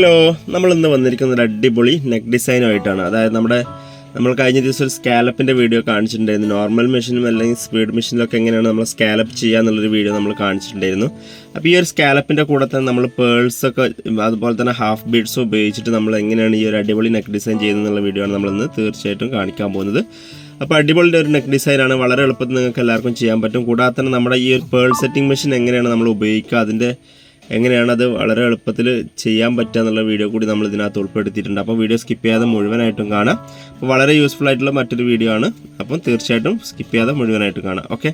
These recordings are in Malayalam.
ഹലോ നമ്മൾ ഇന്ന് വന്നിരിക്കുന്നത് ഒരു അടിപൊളി നെക്ക് ഡിസൈനുമായിട്ടാണ് അതായത് നമ്മുടെ നമ്മൾ കഴിഞ്ഞ ദിവസം ഒരു സ്കാലപ്പിന്റെ വീഡിയോ കാണിച്ചിട്ടുണ്ടായിരുന്നു. നോർമൽ മെഷീനും അല്ലെങ്കിൽ സ്പീഡ് മെഷീനിലൊക്കെ എങ്ങനെയാണ് നമ്മൾ സ്കാലപ്പ് ചെയ്യുക എന്നുള്ളൊരു വീഡിയോ നമ്മൾ കാണിച്ചിട്ടുണ്ടായിരുന്നു. അപ്പോൾ ഈ ഒരു സ്കാലപ്പിന്റെ കൂടെ തന്നെ നമ്മൾ പേൾസ് ഒക്കെ അതുപോലെ തന്നെ ഹാഫ് ബീഡ്സ് ഉപയോഗിച്ചിട്ട് നമ്മൾ എങ്ങനെയാണ് ഈ ഒരു അടിപൊളി നെക്ക് ഡിസൈൻ ചെയ്യുന്നതെന്നുള്ള വീഡിയോ ആണ് നമ്മളിന്ന് തീർച്ചയായിട്ടും കാണിക്കാൻ പോകുന്നത്. അപ്പോൾ അടിപൊളിയുടെ ഒരു നെക്ക് ഡിസൈനാണ് വളരെ എളുപ്പത്തിൽ നിങ്ങൾക്ക് എല്ലാവർക്കും ചെയ്യാൻ പറ്റും. കൂടാതെ തന്നെ നമ്മുടെ ഈ ഒരു പേൾ സെറ്റിംഗ് മെഷീൻ എങ്ങനെയാണ് നമ്മൾ ഉപയോഗിക്കുക അതിന്റെ എങ്ങനെയാണ് അത് വളരെ എളുപ്പത്തിൽ ചെയ്യാൻ പറ്റുക എന്നുള്ള വീഡിയോ കൂടി നമ്മൾ ഇതിനകത്ത് ഉൾപ്പെടുത്തിയിട്ടുണ്ട്. അപ്പോൾ വീഡിയോ സ്കിപ്പ് ചെയ്യാതെ മുഴുവനായിട്ടും കാണാം. അപ്പോൾ വളരെ യൂസ്ഫുൾ ആയിട്ടുള്ള മറ്റൊരു വീഡിയോ ആണ്. അപ്പം തീർച്ചയായിട്ടും സ്കിപ്പ് ചെയ്യാതെ മുഴുവനായിട്ടും കാണാം. ഓക്കെ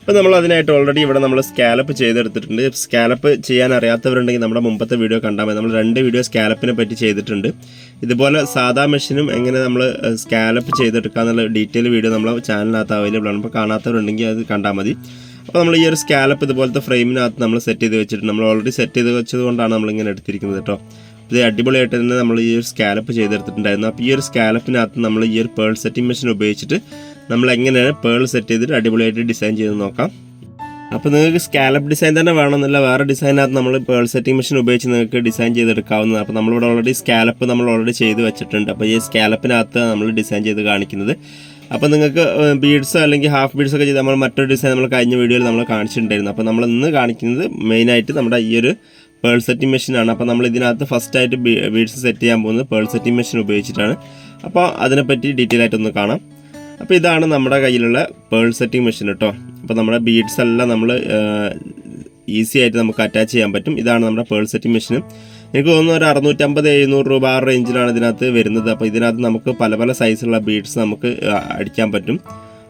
അപ്പോൾ നമ്മൾ അതിനായിട്ട് ഓൾറെഡി ഇവിടെ നമ്മൾ സ്കാലപ്പ് ചെയ്തെടുത്തിട്ടുണ്ട്. സ്കാലപ്പ് ചെയ്യാൻ അറിയാത്തവരുണ്ടെങ്കിൽ നമ്മുടെ മുമ്പത്തെ വീഡിയോ കണ്ടാൽ മതി. നമ്മൾ രണ്ട് വീഡിയോ സ്കാലപ്പിനെ പറ്റി ചെയ്തിട്ടുണ്ട്. ഇതുപോലെ സാധാ മെഷീനും എങ്ങനെ നമ്മൾ സ്കാലപ്പ് ചെയ്തെടുക്കുക എന്നുള്ള ഡീറ്റെയിൽ വീഡിയോ നമ്മളെ ചാനലിനകത്ത് അവൈലബിൾ ആണ്. അപ്പോൾ കാണാത്തവരുണ്ടെങ്കിൽ അത് കണ്ടാൽ മതി. അപ്പോൾ നമ്മൾ ഈ ഒരു സ്കാലപ്പ് ഇതുപോലത്തെ ഫ്രെയിമിനകത്ത് നമ്മൾ സെറ്റ് ചെയ്ത് വെച്ചിട്ടുണ്ട് നമ്മൾ ഓൾറെഡി സെറ്റ് ചെയ്ത് വെച്ചതുകൊണ്ടാണ് നമ്മളിങ്ങനെ എടുത്തിരിക്കുന്നത് കേട്ടോ. ഇത് അടിപൊളിയായിട്ട് തന്നെ നമ്മൾ ഈ ഒരു സ്കാലപ്പ് ചെയ്തെടുത്തിട്ടുണ്ടായിരുന്നു. അപ്പോൾ ഈ ഒരു സ്കാലപ്പിനകത്ത് നമ്മൾ ഈ ഒരു പേൾ സെറ്റിംഗ് മെഷീൻ ഉപയോഗിച്ചിട്ട് നമ്മൾ എങ്ങനെയാണ് പേൾ സെറ്റ് ചെയ്തിട്ട് അടിപൊളിയായിട്ട് ഡിസൈൻ ചെയ്ത് നോക്കാം. അപ്പോൾ നിങ്ങൾക്ക് സ്കാലപ്പ് ഡിസൈൻ തന്നെ വേണമെന്നില്ല. വേറെ ഡിസൈനകത്ത് നമ്മൾ പേൾ സെറ്റിംഗ് മെഷീൻ ഉപയോഗിച്ച് നിങ്ങൾക്ക് ഡിസൈൻ ചെയ്തെടുക്കാവുന്നതാണ്. അപ്പോൾ നമ്മളിവിടെ ഓൾറെഡി സ്കാലപ്പ് നമ്മൾ ഓൾറെഡി ചെയ്ത് വെച്ചിട്ടുണ്ട്. അപ്പോൾ ഈ സ്കാലപ്പിനകത്ത് നമ്മൾ ഡിസൈൻ ചെയ്ത് കാണിക്കുന്നത്. അപ്പോൾ നിങ്ങൾക്ക് ബീഡ്സ് അല്ലെങ്കിൽ ഹാഫ് ബീഡ്സ് ഒക്കെ ചെയ്ത് നമ്മൾ മറ്റൊരു ഡിസൈൻ നമ്മൾ കഴിഞ്ഞ വീഡിയോയിൽ നമ്മൾ കാണിച്ചിട്ടുണ്ടായിരുന്നു. അപ്പോൾ നമ്മൾ ഇന്ന് കാണിക്കുന്നത് മെയിനായിട്ട് നമ്മുടെ ഈ ഒരു പേൾ സെറ്റിംഗ് മെഷീനാണ് അപ്പോൾ നമ്മൾ ഇതിനകത്ത് ഫസ്റ്റ് ആയിട്ട് ബീഡ്സ് സെറ്റ് ചെയ്യാൻ പോകുന്നത് പേൾ സെറ്റിംഗ് മെഷീൻ ഉപയോഗിച്ചിട്ടാണ്. അപ്പോൾ അതിനെപ്പറ്റി ഡീറ്റെയിൽ ആയിട്ടൊന്ന് കാണാം. അപ്പോൾ ഇതാണ് നമ്മുടെ കയ്യിലുള്ള പേൾ സെറ്റിംഗ് മെഷീൻ കേട്ടോ അപ്പോൾ നമ്മുടെ ബീഡ്സ് എല്ലാം നമ്മൾ ഈസി ആയിട്ട് നമുക്ക് അറ്റാച്ച് ചെയ്യാൻ പറ്റും. ഇതാണ് നമ്മുടെ പേൾ സെറ്റിംഗ് മെഷീൻ എനിക്ക് തോന്നുന്നു ഒരു അറുന്നൂറ്റമ്പത് എഴുന്നൂറ് രൂപ ആ റേഞ്ചിലാണ് ഇതിനകത്ത് വരുന്നത്. അപ്പോൾ ഇതിനകത്ത് നമുക്ക് പല പല സൈസുള്ള ബീഡ്സ് നമുക്ക് അടിക്കാൻ പറ്റും.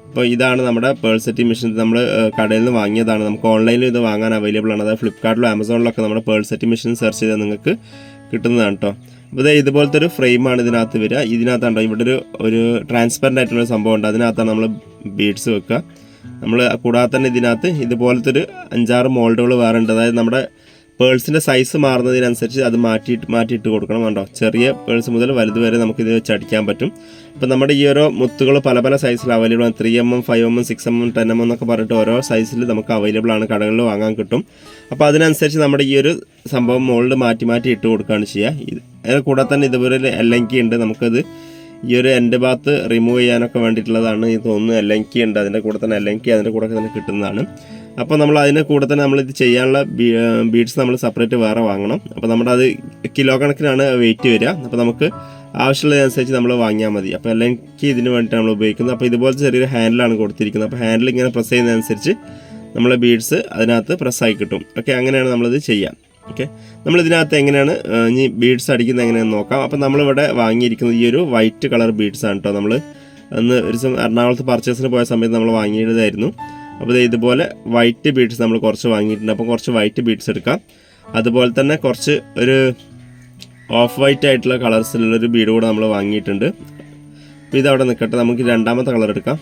അപ്പോൾ ഇതാണ് നമ്മുടെ പേൾ സെറ്റിംഗ് മെഷീൻ നമ്മൾ കടയിൽ നിന്ന് വാങ്ങിയതാണ്. നമുക്ക് ഓൺലൈനിൽ ഇത് വാങ്ങാൻ അവൈലബിൾ ആണ്. അതായത് ഫ്ലിപ്കാർട്ടിലും ആമസോണിലൊക്കെ നമ്മുടെ പേൾ സെറ്റിംഗ് മെഷീൻ സെർച്ച് ചെയ്താൽ നിങ്ങൾക്ക് കിട്ടുന്നതാണ് കേട്ടോ അപ്പോൾ ഇതുപോലത്തെ ഒരു ഫ്രെയിമാണ് ഇതിനകത്ത് വരിക. ഇതിനകത്താണ്ടോ ഇവിടെ ഒരു ഒരു ട്രാൻസ്പെറന്റ് ആയിട്ടുള്ള സംഭവം ഉണ്ട്. അതിനകത്താണ് നമ്മൾ ബീഡ്സ് വെക്കുക. നമ്മൾ കൂടാതെ തന്നെ ഇതിനകത്ത് ഇതുപോലത്തെ ഒരു അഞ്ചാറ് മോൾഡുകൾ വേറെ ഉണ്ട്. അതായത് നമ്മുടെ പേഴ്സിന്റെ സൈസ് മാറുന്നതിനനുസരിച്ച് അത് മാറ്റിയിട്ട് മാറ്റിയിട്ട് കൊടുക്കണം കണ്ടോ? ചെറിയ പേഴ്സ് മുതൽ വലുത് വരെ നമുക്ക് ഇത് വെച്ച് അടിക്കാൻ പറ്റും. അപ്പോൾ നമ്മുടെ ഈ ഓരോ മുത്തുകൾ പല പല സൈസിൽ അവൈലബിൾ ആണ്. Three M M five M M six M M ten M M എന്നൊക്കെ പറഞ്ഞിട്ട് ഓരോ സൈസിൽ നമുക്ക് അവൈലബിൾ ആണ് കടകളിൽ വാങ്ങാൻ കിട്ടും. അപ്പോൾ അതിനനുസരിച്ച് നമ്മുടെ ഈ ഒരു സംഭവം മോൾഡ് മാറ്റി മാറ്റി ഇട്ട് കൊടുക്കുകയാണ് ചെയ്യുക. ഇത് കൂടെ തന്നെ ഇതുപോലെ ഒരു എല്ലങ്കി ഉണ്ട്. നമുക്കത് ഈ ഒരു എന്റെ ഭാഗത്ത് റിമൂവ് ചെയ്യാനൊക്കെ വേണ്ടിയിട്ടുള്ളതാണ് ഈ തോന്നുന്നു എല്ലങ്കി ഉണ്ട്. അതിന്റെ കൂടെ തന്നെ എല്ലങ്കി അതിന്റെ കൂടെ തന്നെ കിട്ടുന്നതാണ്. അപ്പോൾ നമ്മൾ അതിന്റെ കൂടെ തന്നെ നമ്മൾ ഇത് ചെയ്യാനുള്ള ബീഡ്സ് നമ്മൾ സെപ്പറേറ്റ് വേറെ വാങ്ങണം. അപ്പോൾ നമ്മുടെ അത് കിലോ കണക്കിനാണ് വെയിറ്റ് വരിക. അപ്പോൾ നമുക്ക് ആവശ്യമുള്ളതനുസരിച്ച് നമ്മൾ വാങ്ങിയാൽ മതി. അപ്പോൾ അല്ലെങ്കിൽ ഇതിന് വേണ്ടിയിട്ട് നമ്മൾ ഉപയോഗിക്കുന്നത്. അപ്പോൾ ഇതുപോലത്തെ ചെറിയൊരു ഹാൻഡിലാണ് കൊടുത്തിരിക്കുന്നത്. അപ്പോൾ ഹാൻഡിൽ ഇങ്ങനെ പ്രസ് ചെയ്യുന്നതനുസരിച്ച് നമ്മളെ ബീഡ്സ് അതിനകത്ത് പ്രസ്സായി കിട്ടും. ഓക്കെ അങ്ങനെയാണ് നമ്മളിത് ചെയ്യാം. ഓക്കെ നമ്മൾ ഇതിനകത്ത് എങ്ങനെയാണ് ഇനി ബീഡ്സ് അടിക്കുന്നത് എങ്ങനെയാണെന്ന് നോക്കാം. അപ്പോൾ നമ്മളിവിടെ വാങ്ങിയിരിക്കുന്നത് ഈ ഒരു വൈറ്റ് കളർ ബീഡ്സ് ആണ് കേട്ടോ നമ്മൾ അന്ന് ഒരു ദിവസം എറണാകുളത്ത് പർച്ചേസിന് പോയ സമയത്ത് നമ്മൾ വാങ്ങിയതായിരുന്നു. അപ്പോൾ ഇതുപോലെ വൈറ്റ് ബീഡ്സ് നമ്മൾ കുറച്ച് വാങ്ങിയിട്ടുണ്ട്. അപ്പോൾ കുറച്ച് വൈറ്റ് ബീഡ്സ് എടുക്കാം. അതുപോലെ തന്നെ കുറച്ച് ഒരു ഓഫ് വൈറ്റ് ആയിട്ടുള്ള കളേഴ്സിലുള്ളൊരു ബീഡ് കൂടെ നമ്മൾ വാങ്ങിയിട്ടുണ്ട്. അപ്പോൾ ഇതവിടെ നിൽക്കട്ടെ നമുക്ക് രണ്ടാമത്തെ കളർ എടുക്കാം.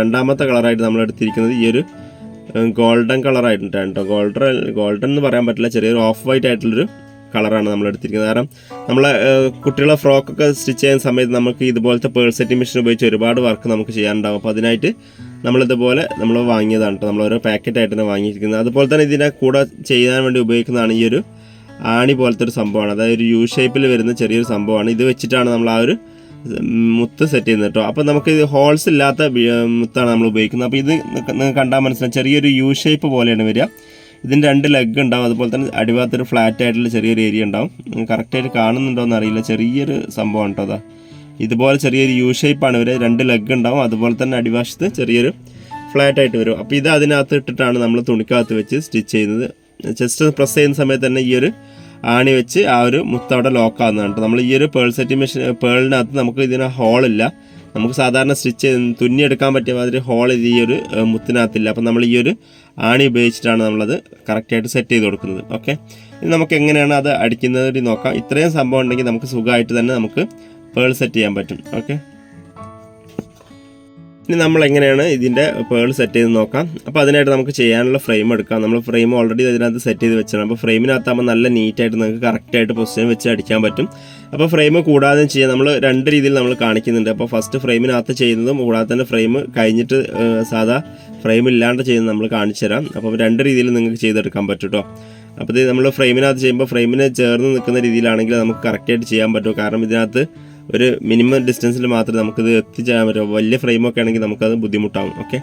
രണ്ടാമത്തെ കളറായിട്ട് നമ്മൾ എടുത്തിരിക്കുന്നത് ഈ ഒരു ഗോൾഡൻ കളറായിട്ടുണ്ട് കേട്ടോ. ഗോൾഡൻ ഗോൾഡൻ എന്ന് പറയാൻ പറ്റില്ല. ചെറിയൊരു ഓഫ് വൈറ്റ് ആയിട്ടുള്ളൊരു കളറാണ് നമ്മൾ എടുത്തിരിക്കുന്നത്. കാരണം നമ്മളെ കുട്ടികളെ ഫ്രോക്കൊക്കെ സ്റ്റിച്ച് ചെയ്യുന്ന സമയത്ത് നമുക്ക് ഇതുപോലത്തെ പേൾ മെഷീൻ ഉപയോഗിച്ച് ഒരുപാട് വർക്ക് നമുക്ക് ചെയ്യാനുണ്ടാകും അപ്പോൾ അതിനായിട്ട് നമ്മളിതുപോലെ നമ്മൾ വാങ്ങിയതാണ് നമ്മൾ ഓരോ പാക്കറ്റായിട്ട് തന്നെ വാങ്ങിയിരിക്കുന്നത്. അതുപോലെ തന്നെ ഇതിനെ കൂടെ ചെയ്യാൻ വേണ്ടി ഉപയോഗിക്കുന്നതാണ് ഈ ഒരു ആണി പോലത്തെ ഒരു സംഭവമാണ്. അതായത് ഒരു യു ഷേപ്പിൽ വരുന്ന ചെറിയൊരു സംഭവമാണ്. ഇത് വെച്ചിട്ടാണ് നമ്മൾ ആ ഒരു മുത്ത് സെറ്റ് ചെയ്യുന്നത് കേട്ടോ അപ്പോൾ നമുക്ക് ഇത് ഹോൾസ് ഇല്ലാത്ത മുത്താണ് നമ്മൾ ഉപയോഗിക്കുന്നത്. അപ്പോൾ ഇത് നിങ്ങൾക്ക് കണ്ടാൽ മനസ്സിലാവും. ചെറിയൊരു യു ഷേപ്പ് പോലെയാണ് വരിക. ഇതിന് രണ്ട് ലെഗ് ഉണ്ടാവും. അതുപോലെ തന്നെ അടിഭാഗത്തൊരു ഫ്ലാറ്റ് ആയിട്ടുള്ള ചെറിയൊരു ഏരിയ ഉണ്ടാവും. കറക്റ്റായിട്ട് കാണുന്നുണ്ടോ എന്ന് അറിയില്ല ചെറിയൊരു സംഭവമാണ് കേട്ടോ അതാ. ഇതുപോലെ ചെറിയൊരു യു ഷേപ്പാണ് ഇവർ രണ്ട് ലെഗ് ഉണ്ടാവും. അതുപോലെ തന്നെ അടിവശത്ത് ചെറിയൊരു ഫ്ലാറ്റ് ആയിട്ട് വരും. അപ്പോൾ ഇത് അതിനകത്ത് ഇട്ടിട്ടാണ് നമ്മൾ തുണിക്കകത്ത് വെച്ച് സ്റ്റിച്ച് ചെയ്യുന്നത്. ജസ്റ്റ് പ്രസ് ചെയ്യുന്ന സമയത്ത് തന്നെ ഈ ഒരു ആണി വെച്ച് ആ ഒരു മുത്തവിടെ അവിടെ ലോക്ക് ആകുന്നതാണ് കേട്ടോ. നമ്മൾ ഈ ഒരു പേൾ സെറ്റി മെഷീൻ പേളിനകത്ത് നമുക്ക് ഇതിന് ഹോളില്ല നമുക്ക് സാധാരണ സ്റ്റിച്ച് തുന്നിയെടുക്കാൻ പറ്റിയ മാതിരി ഹോൾ ഇത് ഈ ഒരു മുത്തിനകത്തില്ല. അപ്പം നമ്മൾ ഈ ഒരു ആണി ഉപയോഗിച്ചിട്ടാണ് നമ്മളത് കറക്റ്റായിട്ട് സെറ്റ് ചെയ്ത് കൊടുക്കുന്നത്. ഓക്കെ നമുക്ക് എങ്ങനെയാണ് അത് അടിക്കുന്നത് നോക്കാം. ഇത്രയും സംഭവം ഉണ്ടെങ്കിൽ നമുക്ക് സുഖമായിട്ട് തന്നെ നമുക്ക് പേൾ സെറ്റ് ചെയ്യാൻ പറ്റും. ഓക്കെ? ഇനി നമ്മൾ എങ്ങനെയാണ് ഇതിന്റെ പേൾ സെറ്റ് ചെയ്ത് നോക്കാം. അപ്പോൾ അതിനായിട്ട് നമുക്ക് ചെയ്യാനുള്ള ഫ്രെയിം എടുക്കാം. നമ്മൾ ഫ്രെയിം ഓൾറെഡി അതിനകത്ത് സെറ്റ് ചെയ്ത് വെച്ചാണ് അപ്പോൾ ഫ്രെയിമിനകത്താകുമ്പോൾ നല്ല നീറ്റായിട്ട് നിങ്ങൾക്ക് കറക്റ്റായിട്ട് പൊസിഷൻ വെച്ച് അടിക്കാൻ പറ്റും. അപ്പോൾ ഫ്രെയിം കൂടാതെ ചെയ്യാം. നമ്മൾ രണ്ട് രീതിയിൽ നമ്മൾ കാണിക്കുന്നുണ്ട്. അപ്പോൾ ഫസ്റ്റ് ഫ്രെയിമിനകത്ത് ചെയ്യുന്നതും കൂടാതെ തന്നെ ഫ്രെയിം കഴിഞ്ഞിട്ട് സാധാ ഫ്രെയിം ഇല്ലാണ്ട് ചെയ്യുന്നത് നമ്മൾ കാണിച്ചു തരാം. അപ്പോൾ രണ്ട് രീതിയിൽ നിങ്ങൾക്ക് ചെയ്തെടുക്കാൻ പറ്റും കേട്ടോ അപ്പോൾ ഇത് നമ്മൾ ഫ്രെയിമിനകത്ത് ചെയ്യുമ്പോൾ ഫ്രെയിമിനെ ചേർന്ന് നിൽക്കുന്ന രീതിയിലാണെങ്കിൽ നമുക്ക് കറക്റ്റായിട്ട് ചെയ്യാൻ പറ്റും. കാരണം ഇതിനകത്ത് ഒരു മിനിമം ഡിസ്റ്റൻസിൽ മാത്രമേ നമുക്കിത് എത്തിച്ചേരാൻ പറ്റൂ. വലിയ ഫ്രെയിമൊക്കെ ആണെങ്കിൽ നമുക്കത് ബുദ്ധിമുട്ടാവും ഓക്കെ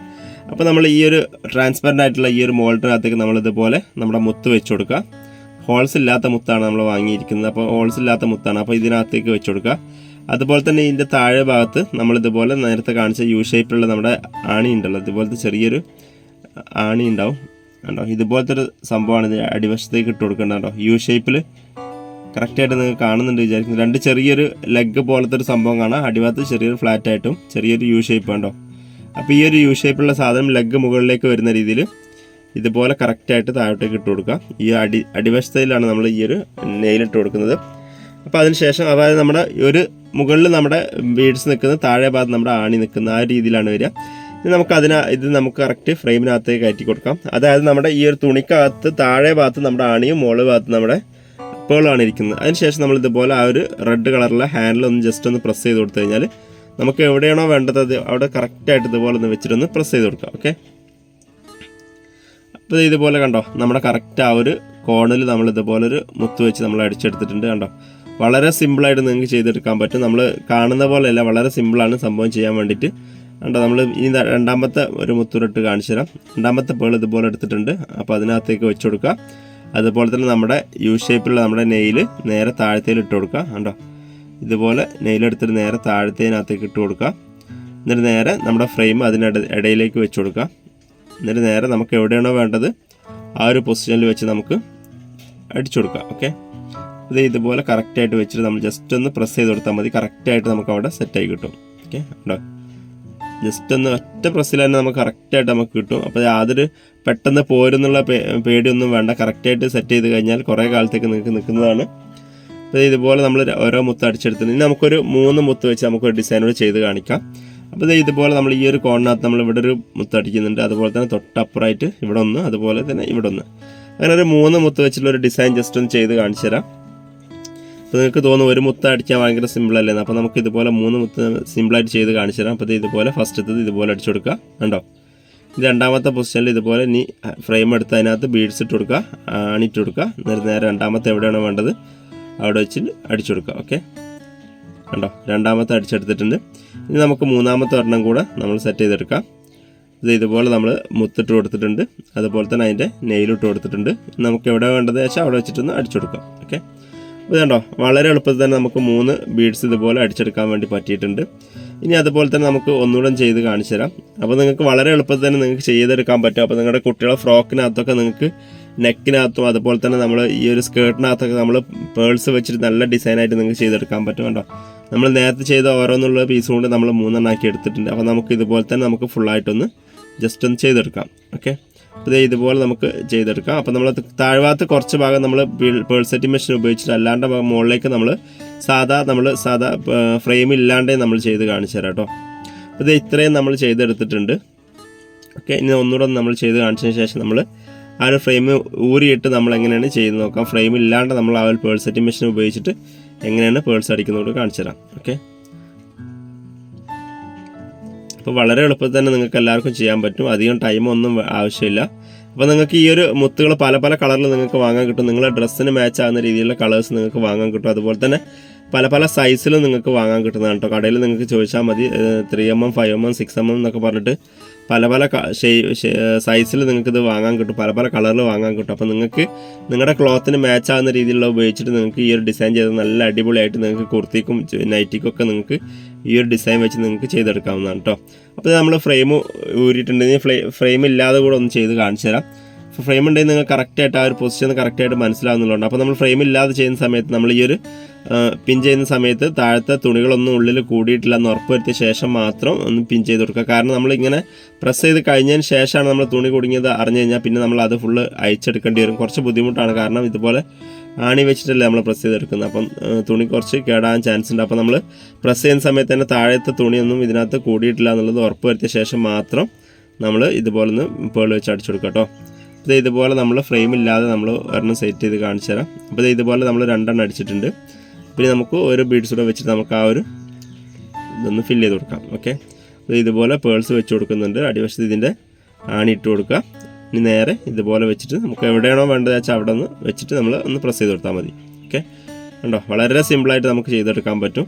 അപ്പോൾ നമ്മൾ ഈ ഒരു ട്രാൻസ്പെറന്റ് ആയിട്ടുള്ള ഈ ഒരു മോൾഡിനകത്തേക്ക് നമ്മൾ ഇതുപോലെ നമ്മുടെ മുത്ത് വെച്ച് കൊടുക്കുക. ഹോൾസ് ഇല്ലാത്ത മുത്താണ് നമ്മൾ വാങ്ങിയിരിക്കുന്നത്. അപ്പോൾ ഹോൾസ് ഇല്ലാത്ത മുത്താണ്. അപ്പോൾ ഇതിനകത്തേക്ക് വെച്ച് കൊടുക്കുക. അതുപോലെ തന്നെ ഇതിന്റെ താഴെ ഭാഗത്ത് നമ്മൾ ഇതുപോലെ നേരത്തെ കാണിച്ച യു ഷേപ്പിലുള്ള നമ്മുടെ ആണി ഉണ്ടല്ലോ. ഇതുപോലത്തെ ചെറിയൊരു ആണി ഉണ്ടാവും. കണ്ടോ? ഇതുപോലത്തെ ഒരു സംഭവമാണ് ഇത് അടിവശത്തേക്ക് ഇട്ട് കൊടുക്കേണ്ടത് കേട്ടോ യു ഷേപ്പിൽ കറക്റ്റായിട്ട് നിങ്ങൾക്ക് കാണുന്നുണ്ട് വിചാരിക്കുന്നു. രണ്ട് ചെറിയൊരു ലെഗ് പോലത്തെ ഒരു സംഭവം കാണാം. അടിഭാഗത്ത് ചെറിയൊരു ഫ്ലാറ്റ് ആയിട്ടും ചെറിയൊരു യു ഷേപ്പ് കണ്ടോ? അപ്പോൾ ഈ ഒരു യു ഷേപ്പുള്ള സാധനം ലെഗ് മുകളിലേക്ക് വരുന്ന രീതിയിൽ ഇതുപോലെ കറക്റ്റായിട്ട് താഴോട്ടേക്ക് ഇട്ട് കൊടുക്കുക. ഈ അടി അടിവശത്തിലാണ് നമ്മൾ ഈ ഒരു നെയിലിട്ട് കൊടുക്കുന്നത്. അപ്പോൾ അതിനുശേഷം അതായത് നമ്മുടെ ഒരു മുകളിൽ നമ്മുടെ ബീഡ്സ് നിൽക്കുന്ന താഴെ ഭാഗത്ത് നമ്മുടെ ആണി നിൽക്കുന്ന ആ രീതിയിലാണ് വരിക. നമുക്ക് അതിന ഇത് നമുക്ക് കറക്റ്റ് ഫ്രെയിമിനകത്തേക്ക് കയറ്റി കൊടുക്കാം. അതായത് നമ്മുടെ ഈ ഒരു തുണിക്കകത്ത് താഴെ ഭാഗത്ത് നമ്മുടെ ആണിയും മുകളിൽ ഭാഗത്ത് നമ്മുടെ പേളാണ് ഇരിക്കുന്നത് അതിനുശേഷം നമ്മൾ ഇതുപോലെ ആ ഒരു റെഡ് കളറിലെ ഹാൻഡിൽ ഒന്ന് ജസ്റ്റ് ഒന്ന് പ്രസ് ചെയ്ത് കൊടുത്തു കഴിഞ്ഞാൽ നമുക്ക് എവിടെയാണോ വേണ്ടത് അത് അവിടെ കറക്റ്റായിട്ട് ഇതുപോലെ ഒന്ന് വെച്ചിട്ടൊന്ന് പ്രസ് ചെയ്ത് കൊടുക്കുക ഓക്കെ അപ്പോൾ ഇതുപോലെ കണ്ടോ നമ്മുടെ കറക്റ്റ് ആ ഒരു കോണിൽ നമ്മൾ ഇതുപോലെ ഒരു മുത്ത് വെച്ച് നമ്മൾ അടിച്ചെടുത്തിട്ടുണ്ട് കണ്ടോ? വളരെ സിമ്പിളായിട്ട് നിങ്ങൾക്ക് ചെയ്തെടുക്കാൻ പറ്റും. നമ്മൾ കാണുന്ന പോലെയല്ല വളരെ സിമ്പിളാണ് സംഭവം ചെയ്യാൻ വേണ്ടിയിട്ട്. കണ്ടോ നമ്മൾ ഇനി രണ്ടാമത്തെ ഒരു മുത്തുരിട്ട് കാണിച്ചു തരാം രണ്ടാമത്തെ പേൾ ഇതുപോലെ എടുത്തിട്ടുണ്ട്. അപ്പോൾ അതിനകത്തേക്ക് വെച്ച് കൊടുക്കുക അതുപോലെ തന്നെ നമ്മുടെ യു ഷേപ്പിലുള്ള നമ്മുടെ നെയിൽ നേരെ താഴത്തേൽ ഇട്ട് കൊടുക്കുക കണ്ടോ? ഇതുപോലെ നെയിലെടുത്തിട്ട് നേരെ താഴത്തേനകത്തേക്ക് ഇട്ട് കൊടുക്കുക എന്നിട്ട് നേരെ നമ്മുടെ ഫ്രെയിം അതിനിട ഇടയിലേക്ക് വെച്ച് കൊടുക്കുക എന്നിട്ട് നേരെ നമുക്ക് എവിടെയാണോ വേണ്ടത് ആ ഒരു പൊസിഷനിൽ വെച്ച് നമുക്ക് അടിച്ചു കൊടുക്കുക ഓക്കെ ഇത് ഇതുപോലെ കറക്റ്റായിട്ട് വെച്ചിട്ട് നമ്മൾ ജസ്റ്റ് ഒന്ന് പ്രസ് ചെയ്ത് കൊടുത്താൽ മതി. കറക്റ്റായിട്ട് നമുക്ക് അവിടെ സെറ്റായി കിട്ടും ഓക്കെ ഉണ്ടോ ജസ്റ്റ് ഒന്ന് ഒറ്റ പ്രസ്സിൽ തന്നെ നമുക്ക് കറക്റ്റായിട്ട് നമുക്ക് കിട്ടും. അപ്പോൾ യാതൊരു പെട്ടെന്ന് പോരുന്നുള്ള പേടിയൊന്നും വേണ്ട. കറക്റ്റായിട്ട് സെറ്റ് ചെയ്ത് കഴിഞ്ഞാൽ കുറേ കാലത്തേക്ക് നിങ്ങൾക്ക് നിൽക്കുന്നതാണ്. അപ്പോൾ ഇതുപോലെ നമ്മൾ ഓരോ മുത്ത് അടിച്ചെടുത്തത് ഇനി നമുക്കൊരു മൂന്ന് മുത്ത് വെച്ച് നമുക്കൊരു ഡിസൈനോട് ചെയ്ത് കാണിക്കാം. അപ്പോൾ ഇതുപോലെ നമ്മൾ ഈ ഒരു കോണിനകത്ത് നമ്മൾ ഇവിടെ ഒരു മുത്ത് അടിക്കുന്നുണ്ട്. അതുപോലെ തന്നെ തൊട്ടപ്പുറമായിട്ട് ഇവിടെ ഒന്ന് അതുപോലെ തന്നെ ഇവിടെ ഒന്ന്. അങ്ങനെ ഒരു മൂന്ന് മുത്ത് വെച്ചിട്ടുള്ള ഒരു ഡിസൈൻ ജസ്റ്റ് ഒന്ന് ചെയ്ത് കാണിച്ചു തരാം. അപ്പോൾ നിങ്ങൾക്ക് തോന്നും ഒരു മുത്ത അടിക്കാൻ ഭയങ്കര സിമ്പിൾ അല്ലേ അപ്പോൾ നമുക്ക് ഇതുപോലെ മൂന്ന് മുത്ത് സിമ്പിളായിട്ട് ചെയ്ത് കാണിച്ചു തരാം. അപ്പോൾ ഇതുപോലെ ഫസ്റ്റത്തത് ഇതുപോലെ അടിച്ചു കൊടുക്കുക. കണ്ടോ? ഇത് രണ്ടാമത്തെ പൊസിഷനിൽ ഇതുപോലെ ഇനി ഫ്രെയിം എടുത്ത് അതിനകത്ത് ബീഡ്സ് ഇട്ട് കൊടുക്കുക. അണിറ്റ് കൊടുക്കുക. നേരെ നേരെ രണ്ടാമത്തെ എവിടെയാണോ വേണ്ടത് അവിടെ വെച്ച് അടിച്ചു കൊടുക്കുക. ഓക്കെ? കണ്ടോ? രണ്ടാമത്തെ അടിച്ചെടുത്തിട്ടുണ്ട്. ഇനി നമുക്ക് മൂന്നാമത്തെ ഒരെണ്ണം കൂടെ നമ്മൾ സെറ്റ് ചെയ്തെടുക്കാം. ഇത് ഇതുപോലെ നമ്മൾ മുത്തിട്ട് കൊടുത്തിട്ടുണ്ട്. അതുപോലെ തന്നെ അതിന്റെ നെയിലിട്ട് കൊടുത്തിട്ടുണ്ട്. നമുക്ക് എവിടെ വേണ്ടത് വെച്ചാൽ അവിടെ വെച്ചിട്ടൊന്ന് അടിച്ചു കൊടുക്കാം. ഓക്കെ? ഇത് കണ്ടോ? വളരെ എളുപ്പത്തിൽ തന്നെ നമുക്ക് മൂന്ന് ബീഡ്സ് ഇതുപോലെ അടിച്ചെടുക്കാൻ വേണ്ടി പറ്റിയിട്ടുണ്ട്. ഇനി അതുപോലെ തന്നെ നമുക്ക് ഒന്നുകൂടെ ചെയ്ത് കാണിച്ചു തരാം. അപ്പോൾ നിങ്ങൾക്ക് വളരെ എളുപ്പത്തിൽ തന്നെ നിങ്ങൾക്ക് ചെയ്തെടുക്കാൻ പറ്റും. അപ്പോൾ നിങ്ങളുടെ കുട്ടികളെ ഫ്രോക്കിനകത്തൊക്കെ നിങ്ങൾക്ക് നെക്കിനകത്തും അതുപോലെ തന്നെ നമ്മൾ ഈ ഒരു സ്കേർട്ടിനകത്തൊക്കെ നമ്മൾ പേൾസ് വെച്ചിട്ട് നല്ല ഡിസൈനായിട്ട് നിങ്ങൾക്ക് ചെയ്തെടുക്കാൻ പറ്റും കേട്ടോ നമ്മൾ നേരത്തെ ചെയ്ത ഓരോന്നുള്ള പീസ് കൊണ്ട് നമ്മൾ മൂന്നെണ്ണാക്കി എടുത്തിട്ടുണ്ട്. അപ്പോൾ നമുക്ക് ഇതുപോലെ തന്നെ നമുക്ക് ഫുള്ളായിട്ടൊന്ന് ജസ്റ്റ് ഒന്ന് ചെയ്തെടുക്കാം. ഓക്കെ അപ്പോൾ ഇതുപോലെ നമുക്ക് ചെയ്തെടുക്കാം. അപ്പോൾ നമ്മൾ താഴ്വാത്ത കുറച്ച് ഭാഗം നമ്മൾ പേൾ സെറ്റിംഗ് മെഷീൻ ഉപയോഗിച്ചിട്ട് അല്ലാണ്ട് മുകളിലേക്ക് നമ്മൾ സാധാ നമ്മൾ സാധാ ഫ്രെയിം ഇല്ലാണ്ടേ നമ്മൾ ചെയ്ത് കാണിച്ചു തരാം കേട്ടോ. ഇത് ഇത്രയും നമ്മൾ ചെയ്തെടുത്തിട്ടുണ്ട്. ഓക്കെ ഇനി ഒന്നുകൂടെ നമ്മൾ ചെയ്ത് കാണിച്ചതിന് ശേഷം നമ്മൾ ആ ഒരു ഫ്രെയിം ഊരിയിട്ട് നമ്മൾ എങ്ങനെയാണ് ചെയ്ത് നോക്കാം. ഫ്രെയിം ഇല്ലാണ്ട് നമ്മൾ ആ ഒരു പേൾ സെറ്റിംഗ് മെഷീൻ ഉപയോഗിച്ചിട്ട് എങ്ങനെയാണ് പേഴ്സ് അടിക്കുന്നതുകൊണ്ട് കാണിച്ചു തരാം. ഓക്കെ. അപ്പോൾ വളരെ എളുപ്പത്തിൽ തന്നെ നിങ്ങൾക്ക് എല്ലാവർക്കും ചെയ്യാൻ പറ്റും. അധികം ടൈമൊന്നും ആവശ്യമില്ല. അപ്പോൾ നിങ്ങൾക്ക് ഈ ഒരു മുത്തുകൾ പല പല കളറിൽ നിങ്ങൾക്ക് വാങ്ങാൻ കിട്ടും. നിങ്ങളുടെ ഡ്രസ്സിന് മാച്ച് ആകുന്ന രീതിയിലുള്ള കളേഴ്സ് നിങ്ങൾക്ക് വാങ്ങാൻ കിട്ടും. അതുപോലെ തന്നെ പല പല സൈസിലും നിങ്ങൾക്ക് വാങ്ങാൻ കിട്ടുന്നതാണ് കേട്ടോ കടയിൽ നിങ്ങൾക്ക് ചോദിച്ചാൽ മതി. Three M M five M M six M M എന്നൊക്കെ പറഞ്ഞിട്ട് പല പല സൈസിൽ നിങ്ങൾക്ക് ഇത് വാങ്ങാൻ കിട്ടും. പല പല കളറിൽ വാങ്ങാൻ കിട്ടും. അപ്പോൾ നിങ്ങൾക്ക് നിങ്ങളുടെ ക്ലോത്തിന് മാച്ച് ആകുന്ന രീതിയിലുള്ള ഉപയോഗിച്ചിട്ട് നിങ്ങൾക്ക് ഈ ഒരു ഡിസൈൻ ചെയ്ത് നല്ല അടിപൊളിയായിട്ട് നിങ്ങൾക്ക് കുർത്തിക്കും നൈറ്റിക്കും ഒക്കെ നിങ്ങൾക്ക് ഈ ഒരു ഡിസൈൻ വെച്ച് നിങ്ങൾക്ക് ചെയ്തെടുക്കാവുന്നതാണ് കേട്ടോ അപ്പോൾ നമ്മൾ ഫ്രെയിം ഊരിയിട്ടുണ്ടെങ്കിൽ ഫ്രെയിം ഇല്ലാതെ കൂടെ ഒന്ന് ചെയ്ത് കാണിച്ചു തരാം. അപ്പോൾ ഫ്രെയിം ഉണ്ടെങ്കിൽ നിങ്ങൾ കറക്റ്റായിട്ട് ആ ഒരു പൊസിഷൻ കറക്റ്റായിട്ട് മനസ്സിലാവുന്നുള്ളൂ അപ്പോൾ നമ്മൾ ഫ്രെയിം ഇല്ലാതെ ചെയ്യുന്ന സമയത്ത് നമ്മൾ ഈ ഒരു പിൻ ചെയ്യുന്ന സമയത്ത് താഴത്തെ തുണികളൊന്നും ഉള്ളിൽ കൂടിയിട്ടില്ല എന്ന് ഉറപ്പുവരുത്തിയ ശേഷം മാത്രം ഒന്ന് പിൻ ചെയ്ത് കൊടുക്കുക. കാരണം നമ്മൾ ഇങ്ങനെ പ്രസ് ചെയ്ത് കഴിഞ്ഞതിന് ശേഷമാണ് നമ്മൾ തുണി കുടുങ്ങിയത് അറിഞ്ഞു കഴിഞ്ഞാൽ പിന്നെ നമ്മൾ അത് ഫുള്ള് അയച്ചെടുക്കേണ്ടി വരും. കുറച്ച് ബുദ്ധിമുട്ടാണ് കാരണം ഇതുപോലെ ആണി വെച്ചിട്ടല്ലേ നമ്മൾ പ്രസ് ചെയ്തെടുക്കുന്നത്. അപ്പം തുണി കുറച്ച് കേടാൻ ചാൻസ് ഉണ്ട്. അപ്പം നമ്മൾ പ്രസ് ചെയ്യുന്ന സമയത്ത് തന്നെ താഴത്തെ തുണിയൊന്നും ഇതിനകത്ത് കൂടിയിട്ടില്ല എന്നുള്ളത് ഉറപ്പ് വരുത്തിയ ശേഷം മാത്രം നമ്മൾ ഇതുപോലെ ഒന്ന് പേൾ വെച്ച് അടിച്ചു കൊടുക്കാം കേട്ടോ. ഇത് ഇതുപോലെ നമ്മൾ ഫ്രെയിം ഇല്ലാതെ നമ്മൾ ഒരെണ്ണം സെറ്റ് ചെയ്ത് കാണിച്ചു തരാം. അപ്പോൾ ഇത് ഇതുപോലെ നമ്മൾ രണ്ടെണ്ണം അടിച്ചിട്ടുണ്ട്. പിന്നെ നമുക്ക് ഒരു ബീഡ്സ് കൂടെ വെച്ചിട്ട് നമുക്ക് ആ ഒരു ഇതൊന്ന് ഫില്ല് ചെയ്ത് കൊടുക്കാം. ഓക്കെ അപ്പോൾ ഇതുപോലെ പേൾസ് വെച്ച് കൊടുക്കുന്നുണ്ട്. അടിവശത്ത് ഇതിന്റെ ആണി ഇട്ട് കൊടുക്കുക. ഇനി നേരെ ഇതുപോലെ വെച്ചിട്ട് നമുക്ക് എവിടെയാണോ വേണ്ടത് വെച്ചാൽ അവിടെ നിന്ന് വെച്ചിട്ട് നമ്മൾ ഒന്ന് പ്രസ് ചെയ്ത് കൊടുത്താൽ മതി. ഓക്കെ ഉണ്ടോ വളരെ സിമ്പിളായിട്ട് നമുക്ക് ചെയ്തെടുക്കാൻ പറ്റും.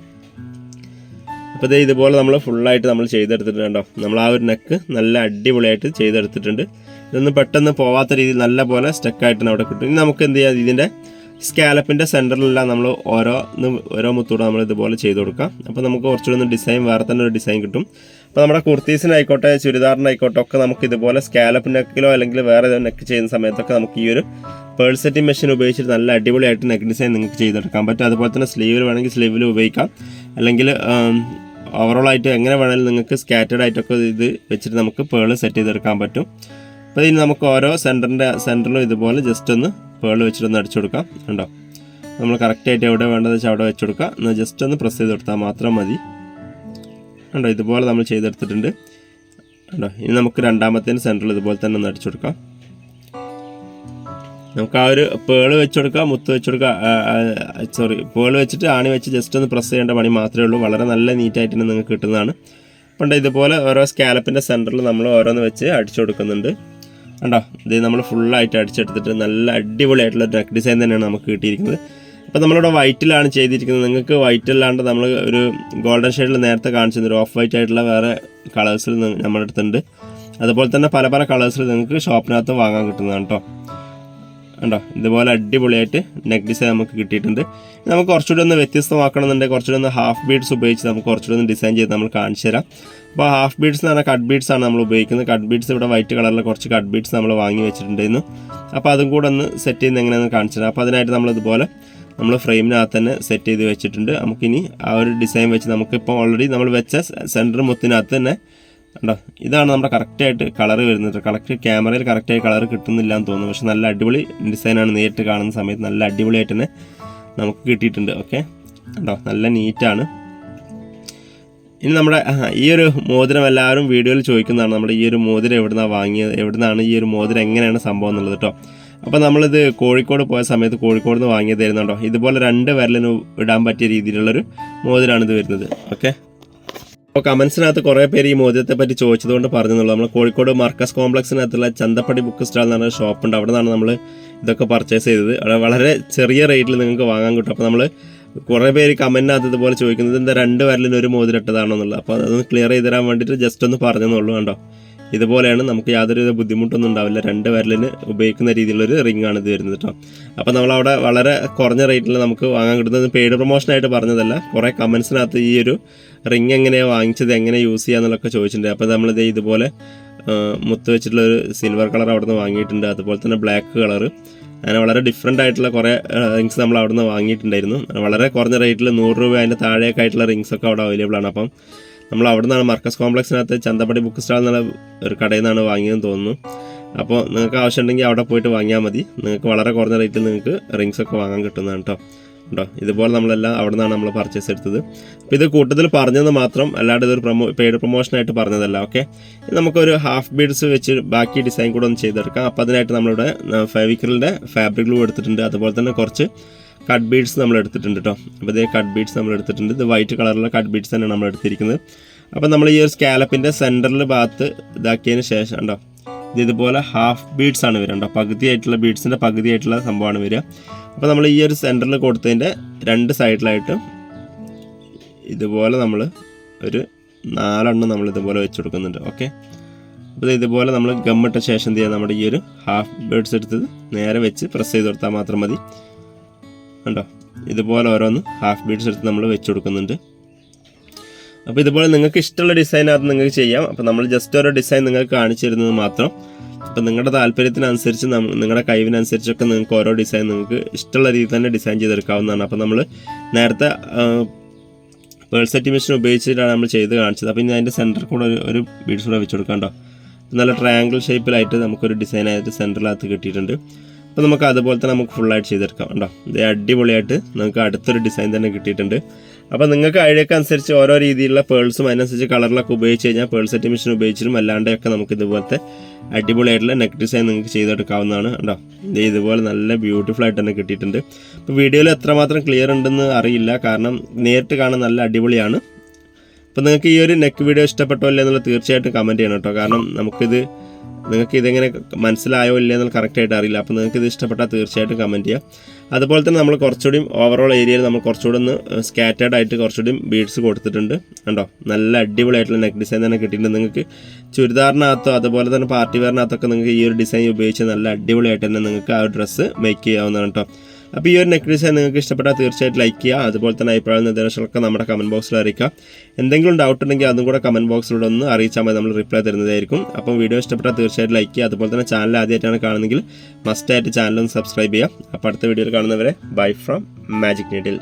അപ്പോൾ ഇതേ ഇതുപോലെ നമ്മൾ ഫുള്ളായിട്ട് നമ്മൾ ചെയ്തെടുത്തിട്ടുണ്ട് കണ്ടോ? നമ്മൾ ആ ഒരു നെക്ക് നല്ല അടിപൊളിയായിട്ട് ചെയ്തെടുത്തിട്ടുണ്ട്. ഇതൊന്നും പെട്ടെന്ന് പോവാത്ത രീതിയിൽ നല്ല പോലെ സ്റ്റക്കായിട്ട് അവിടെ കിട്ടും. ഇനി നമുക്ക് എന്ത് ചെയ്യാം? ഇതിന്റെ സ്കാലപ്പിന്റെ സെന്ററിലെല്ലാം നമ്മൾ ഓരോ ഓരോ മുത്തൂടെ നമ്മൾ ഇതുപോലെ ചെയ്ത് കൊടുക്കാം. അപ്പോൾ നമുക്ക് കുറച്ചുകൂടി ഒന്ന് ഡിസൈൻ വേറെ തന്നെ ഒരു ഡിസൈൻ കിട്ടും. അപ്പോൾ നമ്മുടെ കുർത്തീസിനായിക്കോട്ടെ ചുരിദാറിനായിക്കോട്ടെ ഒക്കെ നമുക്ക് ഇതുപോലെ സ്കാലപ്പ് നെക്കിലോ അല്ലെങ്കിൽ വേറെ ഏതോ നെക്ക് ചെയ്യുന്ന സമയത്തൊക്കെ നമുക്ക് ഈ ഒരു പേഴ്സെറ്റിംഗ് മെഷീൻ ഉപയോഗിച്ചിട്ട് നല്ല അടിപൊളിയായിട്ട് നെക്ക് ഡിസൈൻ നിങ്ങൾക്ക് ചെയ്തെടുക്കാൻ പറ്റും അതുപോലെ തന്നെ സ്ലീവിൽ വേണമെങ്കിൽ സ്ലീവിൽ ഉപയോഗിക്കാം. അല്ലെങ്കിൽ ഓവറോൾ ആയിട്ട് എങ്ങനെ വേണമെങ്കിലും നിങ്ങൾക്ക് സ്കാറ്റേഡ് ആയിട്ടൊക്കെ ഇത് വെച്ചിട്ട് നമുക്ക് പേൾ സെറ്റ് ചെയ്തെടുക്കാൻ പറ്റും. അപ്പോൾ ഇനി നമുക്ക് ഓരോ സെന്ററിന്റെ സെന്ററിലും ഇതുപോലെ ജസ്റ്റ് ഒന്ന് പേൾ വെച്ചിട്ടൊന്ന് അടിച്ചു കൊടുക്കാം. ഉണ്ടോ നമ്മൾ കറക്റ്റായിട്ട് എവിടെ വേണ്ടത് വെച്ചാൽ അവിടെ വെച്ച് കൊടുക്കുക. എന്നാൽ ജസ്റ്റ് ഒന്ന് പ്രസ് ചെയ്ത് കൊടുത്താൽ മാത്രം മതി. ഉണ്ടോ ഇതുപോലെ നമ്മൾ ചെയ്തെടുത്തിട്ടുണ്ട്. കണ്ടോ ഇനി നമുക്ക് രണ്ടാമത്തേന് സെന്ററിൽ ഇതുപോലെ തന്നെ ഒന്ന് അടിച്ചു കൊടുക്കാം. നമുക്ക് ആ ഒരു പേൾ വെച്ചുകൊടുക്കുക മുത്ത് വെച്ചുകൊടുക്കുക സോറി പേൾ വെച്ചിട്ട് ആണി വെച്ച് ജസ്റ്റ് ഒന്ന് പ്രസ് ചെയ്യേണ്ട പണി മാത്രമേ ഉള്ളൂ. വളരെ നല്ല നീറ്റായിട്ട് നിങ്ങൾക്ക് കിട്ടുന്നതാണ്. പണ്ട് ഇതുപോലെ ഓരോ സ്കാലപ്പിന്റെ സെന്ററിൽ നമ്മൾ ഓരോന്ന് വെച്ച് അടിച്ചു കൊടുക്കുന്നുണ്ട്. കണ്ടോ ഇത് നമ്മൾ ഫുള്ളായിട്ട് അടിച്ചെടുത്തിട്ട് നല്ല അടിപൊളിയായിട്ടുള്ള നെക്ക് ഡിസൈൻ തന്നെയാണ് നമുക്ക് കിട്ടിയിരിക്കുന്നത്. അപ്പോൾ നമ്മളിവിടെ വൈറ്റിലാണ് ചെയ്തിരിക്കുന്നത്. നിങ്ങൾക്ക് വൈറ്റ് അല്ലാണ്ട് നമ്മൾ ഒരു ഗോൾഡൻ ഷെയ്ഡിൽ നേരത്തെ കാണിച്ചു ഒരു ഓഫ് വൈറ്റ് ആയിട്ടുള്ള വേറെ കളേഴ്സിൽ നമ്മുടെ അടുത്തുണ്ട്. അതുപോലെ തന്നെ പല പല കളേഴ്സിൽ നിങ്ങൾക്ക് ഷോപ്പിനകത്ത് വാങ്ങാൻ കിട്ടുന്നതാണ് കേട്ടോ കണ്ടോ? ഇതുപോലെ അടിപൊളിയായിട്ട് നെക്ക് ഡിസൈൻ നമുക്ക് കിട്ടിയിട്ടുണ്ട്. നമുക്ക് കുറച്ചുകൂടി ഒന്ന് വ്യത്യസ്തമാക്കണമെന്നുണ്ടെങ്കിൽ കുറച്ചുകൂടി ഒന്ന് ഹാഫ് ബീഡ്സ് ഉപയോഗിച്ച് നമുക്ക് കുറച്ചുകൂടി ഒന്ന് ഡിസൈൻ ചെയ്ത് നമ്മൾ കാണിച്ചു തരാം. അപ്പോൾ ഹാഫ് ബീഡ്സ് എന്ന് പറഞ്ഞാൽ കട്ട് ബീഡ്സ് ആണ് നമ്മൾ ഉപയോഗിക്കുന്നത്. കട്ട് ബീഡ്സ് ഇവിടെ വൈറ്റ് കളറിൽ കുറച്ച് കട്ട് ബീഡ്സ് നമ്മൾ വാങ്ങി വെച്ചിട്ടുണ്ടായിരുന്നു. അപ്പോൾ അതും കൂടെ ഒന്ന് സെറ്റ് ചെയ്യുന്ന എങ്ങനെയാണെന്ന് കാണിച്ചു തരാം. അപ്പോൾ അതിനായിട്ട് നമ്മൾ ഇതുപോലെ നമ്മൾ ഫ്രെയിമിനകത്ത് തന്നെ സെറ്റ് ചെയ്ത് വെച്ചിട്ടുണ്ട്. നമുക്കിനി ആ ഒരു ഡിസൈൻ വെച്ച് നമുക്കിപ്പോൾ ഓൾറെഡി നമ്മൾ വെച്ച സെന്റർ മുത്തിനകത്ത് തന്നെ ഉണ്ടോ ഇതാണ് നമ്മുടെ കറക്റ്റായിട്ട് കളർ വരുന്നത്. കറക്റ്റ് ക്യാമറയിൽ കറക്റ്റായി കളർ കിട്ടുന്നില്ല എന്ന് തോന്നുന്നു. പക്ഷെ നല്ല അടിപൊളി ഡിസൈനാണ് നേരിട്ട് കാണുന്ന സമയത്ത് നല്ല അടിപൊളിയായിട്ട് തന്നെ നമുക്ക് കിട്ടിയിട്ടുണ്ട്. ഓക്കെ ഉണ്ടോ നല്ല നീറ്റാണ് ഇനി നമ്മുടെ ഈ ഒരു മോതിരം എല്ലാവരും വീഡിയോയിൽ ചോദിക്കുന്നതാണ്. നമ്മുടെ ഈ ഒരു മോതിരം എവിടുന്നാണ് വാങ്ങിയത്? എവിടുന്നാണ് ഈ ഒരു മോതിരം? എങ്ങനെയാണ് സംഭവം എന്നുള്ളത് കേട്ടോ അപ്പോൾ നമ്മളിത് കോഴിക്കോട് പോയ സമയത്ത് കോഴിക്കോട് നിന്ന് വാങ്ങി തരുന്നുണ്ടോ? ഇതുപോലെ രണ്ട് വിരലിന് ഇടാൻ പറ്റിയ രീതിയിലുള്ളൊരു മോതിരാണ് ഇത് വരുന്നത്. ഓക്കെ? അപ്പോൾ കമൻസിനകത്ത് കുറേ പേര് ഈ മോതിരത്തെ പറ്റി ചോദിച്ചതുകൊണ്ട് പറഞ്ഞെന്നുള്ളൂ. നമ്മൾ കോഴിക്കോട് മാർക്കസ് കോംപ്ലക്സിനകത്തുള്ള ചന്തപ്പടി ബുക്ക് സ്റ്റാൾ എന്ന് പറഞ്ഞ ഷോപ്പുണ്ട്. അവിടെ നിന്നാണ് നമ്മൾ ഇതൊക്കെ പർച്ചേസ് ചെയ്തത്. അവിടെ വളരെ ചെറിയ റേറ്റിൽ നിങ്ങൾക്ക് വാങ്ങാൻ കിട്ടും. അപ്പോൾ നമ്മൾ കുറേ പേര് കമന്റിനകത്ത് ഇതുപോലെ ചോദിക്കുന്നത് എന്താ രണ്ട് വരലിന് ഒരു മോതിരട്ടതാണോ എന്നുള്ളത്. അപ്പോൾ അതൊന്ന് ക്ലിയർ ചെയ്ത് തരാൻ വേണ്ടിയിട്ട് ജസ്റ്റ് ഒന്ന് പറഞ്ഞെന്നുള്ളൂ. കണ്ടോ? ഇതുപോലെയാണ് നമുക്ക് യാതൊരു ബുദ്ധിമുട്ടൊന്നും ഉണ്ടാവില്ല. രണ്ട് വരലിന് ഉപയോഗിക്കുന്ന രീതിയിലുള്ളൊരു റിംഗ് ആണ് ഇത് വരുന്നത് കേട്ടോ അപ്പോൾ നമ്മളവിടെ വളരെ കുറഞ്ഞ റേറ്റിൽ നമുക്ക് വാങ്ങാൻ കിട്ടുന്നത് പെയ്ഡ് പ്രൊമോഷനായിട്ട് പറഞ്ഞതല്ല. കുറേ കമൻസിനകത്ത് ഈ ഒരു റിംഗ് എങ്ങനെയാണ് വാങ്ങിച്ചത് എങ്ങനെ യൂസ് ചെയ്യാന്നുള്ളതൊക്കെ ചോദിച്ചിട്ടുണ്ട്. അപ്പോൾ നമ്മളിത് ഇതുപോലെ മുത്ത് വെച്ചിട്ടുള്ള ഒരു സിൽവർ കളർ അവിടെ നിന്ന് വാങ്ങിയിട്ടുണ്ട്. അതുപോലെ തന്നെ ബ്ലാക്ക് കളർ അങ്ങനെ വളരെ ഡിഫറെന്റ് ആയിട്ടുള്ള കുറേ റിങ്സ് നമ്മൾ അവിടെ നിന്ന് വാങ്ങിയിട്ടുണ്ടായിരുന്നു. വളരെ കുറഞ്ഞ റേറ്റിൽ നൂറ് രൂപ അതിന്റെ താഴെയൊക്കെ ആയിട്ടുള്ള റിങ്സ് ഒക്കെ അവിടെ അവൈലബിൾ ആണ്. അപ്പം നമ്മൾ അവിടെ നിന്നാണ് മർക്കസ് കോംപ്ലക്സിനകത്ത് ചന്തപ്പടി ബുക്ക് സ്റ്റാൾ എന്നുള്ള ഒരു കടയിൽ നിന്നാണ് വാങ്ങിയതെന്ന് തോന്നുന്നു. അപ്പോൾ നിങ്ങൾക്ക് ആവശ്യമുണ്ടെങ്കിൽ അവിടെ പോയിട്ട് വാങ്ങിയാൽ മതി. നിങ്ങൾക്ക് വളരെ കുറഞ്ഞ റേറ്റിൽ നിങ്ങൾക്ക് റിങ്സ് ഒക്കെ വാങ്ങാൻ കിട്ടുന്നതാണ് കേട്ടോ ഉണ്ടോ? ഇതുപോലെ നമ്മളെല്ലാം അവിടെ നിന്നാണ് നമ്മൾ പർച്ചേസ് എടുത്തത്. അപ്പോൾ ഇത് കൂട്ടത്തിൽ പറഞ്ഞത് മാത്രം അല്ലാണ്ട് ഇതൊരു പ്രൊമോ പെയ്ഡ് പ്രൊമോഷനായിട്ട് പറഞ്ഞതല്ല ഓക്കെ നമുക്കൊരു ഹാഫ് ബീഡ്സ് വെച്ച് ബാക്കി ഡിസൈൻ കൂടെ ഒന്ന് ചെയ്തെടുക്കാം. അപ്പോൾ അതിനായിട്ട് നമ്മളിവിടെ ഫെവിക്രിലിന്റെ ഫാബ്രിക് ഗ്ലൂ എടുത്തിട്ടുണ്ട്. അതുപോലെ തന്നെ കുറച്ച് കട്ട് ബീഡ്സ് നമ്മൾ എടുത്തിട്ടുണ്ട് കേട്ടോ അപ്പോൾ ഇതേ കട്ട് ബീഡ്സ് നമ്മൾ എടുത്തിട്ടുണ്ട് ഇത് വൈറ്റ് കളറിലുള്ള കട്ട് ബീഡ്സ് തന്നെയാണ് നമ്മൾ എടുത്തിരിക്കുന്നത് അപ്പോൾ നമ്മൾ ഈ ഒരു സ്കാലപ്പിന്റെ സെന്ററിൽ ഭാഗത്ത് ഇതാക്കിയതിന് ശേഷം ഉണ്ടോ ഇത് ഇതുപോലെ ഹാഫ് ബീഡ്സ് ആണ് വരിക ഉണ്ടോ പകുതിയായിട്ടുള്ള ബീഡ്സിന്റെ പകുതിയായിട്ടുള്ള സംഭവമാണ് വരിക. അപ്പോൾ നമ്മൾ ഈ ഒരു സെന്ററിൽ കൊടുത്തതിന്റെ രണ്ട് സൈഡിലായിട്ട് ഇതുപോലെ നമ്മൾ ഒരു നാലെണ്ണം നമ്മൾ ഇതുപോലെ വെച്ച് കൊടുക്കുന്നുണ്ട്. ഓക്കെ അപ്പോൾ ഇത് ഇതുപോലെ നമ്മൾ ഗമ്മിട്ട ശേഷം എന്ത് ചെയ്യുക? നമ്മുടെ ഈ ഒരു ഹാഫ് ബേഡ്സ് എടുത്തത് നേരെ വെച്ച് പ്രസ് ചെയ്ത് കൊടുത്താൽ മാത്രം മതി. കണ്ടോ? ഇതുപോലെ ഓരോന്ന് ഹാഫ് ബീഡ്സ് എടുത്ത് നമ്മൾ വെച്ച് കൊടുക്കുന്നുണ്ട്. അപ്പോൾ ഇതുപോലെ നിങ്ങൾക്ക് ഇഷ്ടമുള്ള ഡിസൈനകത്ത് നിങ്ങൾക്ക് ചെയ്യാം. അപ്പോൾ നമ്മൾ ജസ്റ്റ് ഓരോ ഡിസൈൻ നിങ്ങൾക്ക് കാണിച്ചു തരുന്നത് മാത്രം. അപ്പോൾ നിങ്ങളുടെ താല്പര്യത്തിനനുസരിച്ച് നിങ്ങളുടെ കഴിവിനനുസരിച്ചൊക്കെ നിങ്ങൾക്ക് ഓരോ ഡിസൈൻ നിങ്ങൾക്ക് ഇഷ്ടമുള്ള രീതിയിൽ തന്നെ ഡിസൈൻ ചെയ്തെടുക്കാവുന്നതാണ്. അപ്പോൾ നമ്മൾ നേരത്തെ പേഴ്സറ്റി സെറ്റ് മെഷീൻ ഉപയോഗിച്ചിട്ടാണ് നമ്മൾ ചെയ്ത് കാണിച്ചത്. അപ്പോൾ ഇനി അതിന്റെ സെന്ററിൽ കൂടെ ഒരു ഒരു ബീഡ്സ് കൂടെ വെച്ച് കൊടുക്കാം കേട്ടോ നല്ല ട്രയാങ്കിൾ ഷേപ്പിലായിട്ട് നമുക്കൊരു ഡിസൈനായിട്ട് സെന്ററിനകത്ത് കിട്ടിയിട്ടുണ്ട്. അപ്പോൾ നമുക്ക് അതുപോലെ തന്നെ നമുക്ക് ഫുള്ളായിട്ട് ചെയ്തെടുക്കാം കേട്ടോ ഇത് അടിപൊളിയായിട്ട് നമുക്ക് അടുത്തൊരു ഡിസൈൻ തന്നെ കിട്ടിയിട്ടുണ്ട്. അപ്പോൾ നിങ്ങൾക്ക് അഴയൊക്കെ അനുസരിച്ച് ഓരോ രീതിയിലുള്ള പേൾസും അതിനനുസരിച്ച് കളറിലൊക്കെ ഉപയോഗിച്ച് കഴിഞ്ഞാൽ പേൾ സെറ്റ് മെഷീൻ ഉപയോഗിച്ചിട്ടും അല്ലാണ്ടൊക്കെ നമുക്ക് ഇതുപോലത്തെ അടിപൊളിയായിട്ടുള്ള നെക്ക് ഡിസൈൻ നിങ്ങൾക്ക് ചെയ്തെടുക്കാവുന്നതാണ് കേട്ടോ ഇത് ഇതുപോലെ നല്ല ബ്യൂട്ടിഫുൾ ആയിട്ട് തന്നെ കിട്ടിയിട്ടുണ്ട്. അപ്പോൾ വീഡിയോയിൽ എത്രമാത്രം ക്ലിയർ ഉണ്ടെന്ന് അറിയില്ല. കാരണം നേരിട്ട് കാണാൻ നല്ല അടിപൊളിയാണ്. അപ്പോൾ നിങ്ങൾക്ക് ഈ ഒരു നെക്ക് വീഡിയോ ഇഷ്ടപ്പെട്ടോ അല്ലേ എന്നുള്ളത് തീർച്ചയായിട്ടും കമന്റ് ചെയ്യണം കേട്ടോ. കാരണം നമുക്കിത് നിങ്ങൾക്ക് ഇതെങ്ങനെ മനസ്സിലായോ ഇല്ലേ എന്നുള്ള കറക്റ്റായിട്ട് അറിയില്ല. അപ്പോൾ നിങ്ങൾക്ക് ഇത് ഇഷ്ടപ്പെട്ടാൽ തീർച്ചയായിട്ടും കമന്റ് ചെയ്യുക അതുപോലെ തന്നെ നമ്മൾ കുറച്ചുകൂടി ഓവറോൾ ഏരിയയിൽ നമ്മൾ കുറച്ചുകൂടി ഒന്ന് സ്കാറ്റേഡ് ആയിട്ട് കുറച്ചുകൂടി ബീഡ്സ് കൊടുത്തിട്ടുണ്ട്. കണ്ടോ? നല്ല അടിപൊളിയായിട്ടുള്ള നെക്ക് ഡിസൈൻ തന്നെ കിട്ടിയിട്ടുണ്ട് നിങ്ങൾക്ക്. ചുരിദാറിനകത്തോ അതുപോലെ തന്നെ പാർട്ടി വെയറിനകത്തൊക്കെ നിങ്ങൾക്ക് ഈ ഒരു ഡിസൈൻ ഉപയോഗിച്ച് നല്ല അടിപൊളിയായിട്ട് തന്നെ നിങ്ങൾക്ക് ആ ഡ്രസ്സ് മേക്ക് ചെയ്യാവുന്നതാണ് കേട്ടോ. അപ്പോൾ ഈ ഒരു നെക്ക് ഡിസൈൻ നിങ്ങൾക്ക് ഇഷ്ടപ്പെട്ടാൽ തീർച്ചയായിട്ടും ലൈക്ക് ചെയ്യുക. അതുപോലെ തന്നെ അഭിപ്രായ നിർദ്ദേശങ്ങളൊക്കെ നമ്മുടെ കമന്റ് ബോക്സിൽ അറിയിക്കുക. എന്തെങ്കിലും ഡൗട്ട് ഉണ്ടെങ്കിൽ അതും കൂടെ കമന്റ് ബോക്സിലൂടെ ഒന്ന് അറിയിച്ചാൽ മതി. നമ്മൾ റിപ്ലൈ തരുന്നതായിരിക്കും. അപ്പം വീഡിയോ ഇഷ്ടപ്പെട്ടാൽ തീർച്ചയായിട്ടും ലൈക്ക് ചെയ്യുക. അതുപോലെ തന്നെ ചാനൽ ആദ്യമായിട്ടാണ് കാണുന്നതെങ്കിൽ മസ്റ്റായിട്ട് ചാനലൊന്ന് സബ്സ്ക്രൈബ് ചെയ്യുക. അപ്പോൾ അടുത്ത വീഡിയോയിൽ കാണുന്നവരെ ബൈ ഫ്രം മാജിക് നീഡിൽ